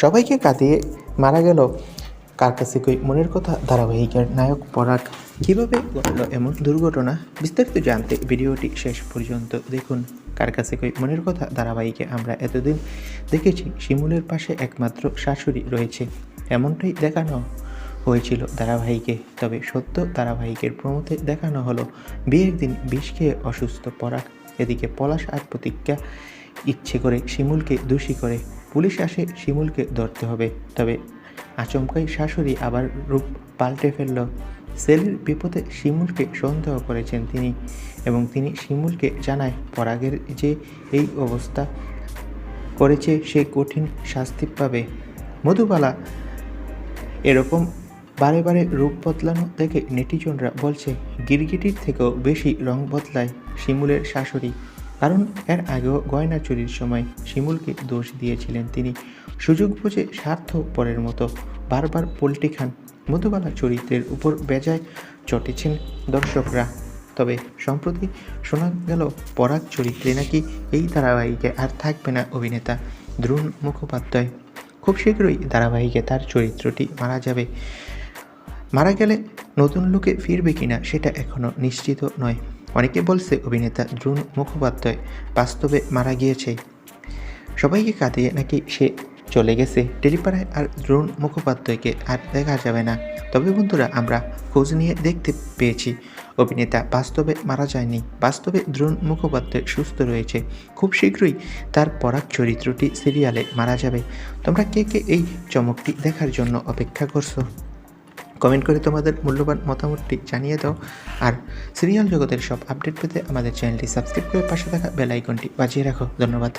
সবাইকে কাঁদিয়ে মারা গেল। কার কাছে কই মনের কথা ধারাবাহিকের নায়ক পরাগ কীভাবে ঘটল এমন দুর্ঘটনা? বিস্তারিত জানতে ভিডিওটি শেষ পর্যন্ত দেখুন। কার কাছে কই মনের কথা ধারাবাহিকে আমরা এতদিন দেখেছি, শিমুলের পাশে একমাত্র শাশুড়ি রয়েছে। এমনটাই দেখানো হয়েছিল ধারাবাহিকে, তবে সত্য ধারাবাহিকের প্রমোতে দেখানো হলো। বিয়ের দিন বিষ খেয়ে অসুস্থ পরাগ এদিকে পলাশ আর প্রতিজ্ঞা ইচ্ছে করে শিমুলকে দোষী করে। পুলিশ আসে শিমুলকে ধরতে হবে। তবে আচমকাই শাশুড়ি আবার রূপ পাল্টে ফেলল। সেলের বিপদে শিমুলকে সন্দেহ করেছেন তিনি এবং তিনি শিমুলকে জানায়, পরাগের যে এই অবস্থা করেছে সে কঠিন শাস্তি পাবে। মধুবালা এরকম বারে বারে রূপ বদলানো দেখে নেটিজনরা বলছে, গিরগিটির থেকেও বেশি রং বদলায় শিমুলের শাশুড়ি। কারণ এর আগেও গয়না চুরির সময় শিমুলকে দোষ দিয়েছিলেন তিনি। সুযোগ বুঝে স্বার্থ পরের মতো বারবার পোল্টি খান। মধুবালা চরিত্রের উপর বেজায় চটেছেন দর্শকরা। তবে সম্প্রতি শোনা গেল, পরাগ চরিত্রে নাকি এই ধারাবাহিকে আর থাকবে না অভিনেতা দ্রুণ মুখোপাধ্যায়। খুব শীঘ্রই ধারাবাহিকে তার চরিত্রটি মারা যাবে। মারা গেলে নতুন লোকে ফিরবে কিনা সেটা এখনও নিশ্চিত নয়। অনেকে বলছে অভিনেতা দ্রুণ মুখোপাধ্যায় বাস্তবে মারা গিয়েছে। সবাইকে কাঁদিয়ে নাকি সে চলে গেছে। টেলিপাড়ায় আর দ্রোণ মুখোপাধ্যায়কে আর দেখা যাবে না। তবে বন্ধুরা, আমরা খোঁজ নিয়ে দেখতে পেয়েছি, অভিনেতা বাস্তবে মারা যায়নি। বাস্তবে দ্রোণ মুখোপাধ্যায় সুস্থ রয়েছে। খুব শীঘ্রই তার পরাগ চরিত্রটি সিরিয়ালে মারা যাবে। তোমরা কে কে এই চমকটি দেখার জন্য অপেক্ষা করছ? কমেন্ট করে তোমাদের মূল্যবান মতামতটি জানিয়ে দাও। আর সিরিয়াল জগতের সব আপডেট পেতে আমাদের চ্যানেলটি সাবস্ক্রাইব করে পাশে থাকা বেল আইকনটি বাজিয়ে রাখো। ধন্যবাদ।